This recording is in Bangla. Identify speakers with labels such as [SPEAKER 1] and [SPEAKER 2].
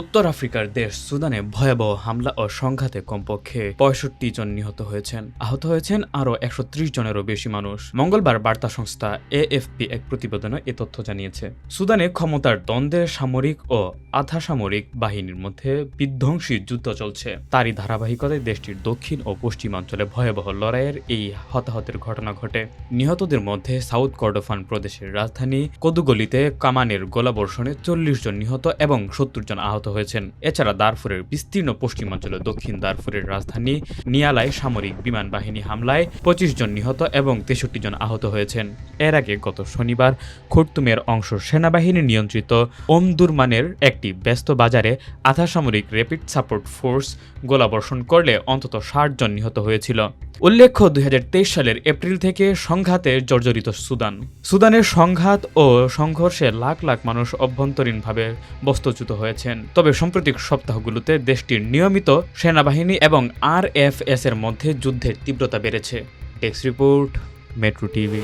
[SPEAKER 1] উত্তর আফ্রিকার দেশ সুদানে ভয়াবহ হামলা ও সংঘাতে কমপক্ষে পঁয়ষট্টি জন নিহত হয়েছেন। আহত হয়েছেন আরও একশো ত্রিশ জনেরও বেশি মানুষ। মঙ্গলবার বার্তা সংস্থা এএফপি এক প্রতিবেদনে এ তথ্য জানিয়েছে। সুদানে ক্ষমতার দ্বন্দ্বে সামরিক ও আধা সামরিক বাহিনীর মধ্যে বিধ্বংসী যুদ্ধ চলছে। তারই ধারাবাহিকতায় দেশটির দক্ষিণ ও পশ্চিমাঞ্চলে ভয়াবহ লড়াইয়ের এই হতাহতের ঘটনা ঘটে। নিহতদের মধ্যে সাউথ কর্ডোফান প্রদেশের রাজধানী কদুগলিতে কামানের গোলাবর্ষণে চল্লিশ জন নিহত এবং সত্তর জন আহত হয়েছেন। এছাড়া দারফুরের বিস্তীর্ণ পশ্চিমাঞ্চলে দক্ষিণ দারফুরের রাজধানী নিয়ালায় সামরিক বিমান বাহিনী হামলায় পঁচিশ জন নিহত এবং তেষট্টি জন আহত হয়েছেন। এর আগে গত শনিবার খর্তুমের অংশ সেনাবাহিনী নিয়ন্ত্রিত ওমদুরমানের একটি ব্যস্ত বাজারে আধা সামরিক র্যাপিড সাপোর্ট ফোর্স গোলাবর্ষণ করলে অন্তত ষাট জন নিহত হয়েছিল। উল্লেখ্য, দুই হাজার তেইশ সালের এপ্রিল থেকে সংঘাতে জর্জরিত সুদান। সুদানের সংঘাত ও সংঘর্ষে লাখ লাখ মানুষ অভ্যন্তরীণভাবে বস্তুচ্যুত হয়েছেন। তবে সাম্প্রতিক সপ্তাহগুলোতে দেশটির নিয়মিত সেনাবাহিনী এবং আর এর মধ্যে যুদ্ধের তীব্রতা বেড়েছে। Desk report, metro TV.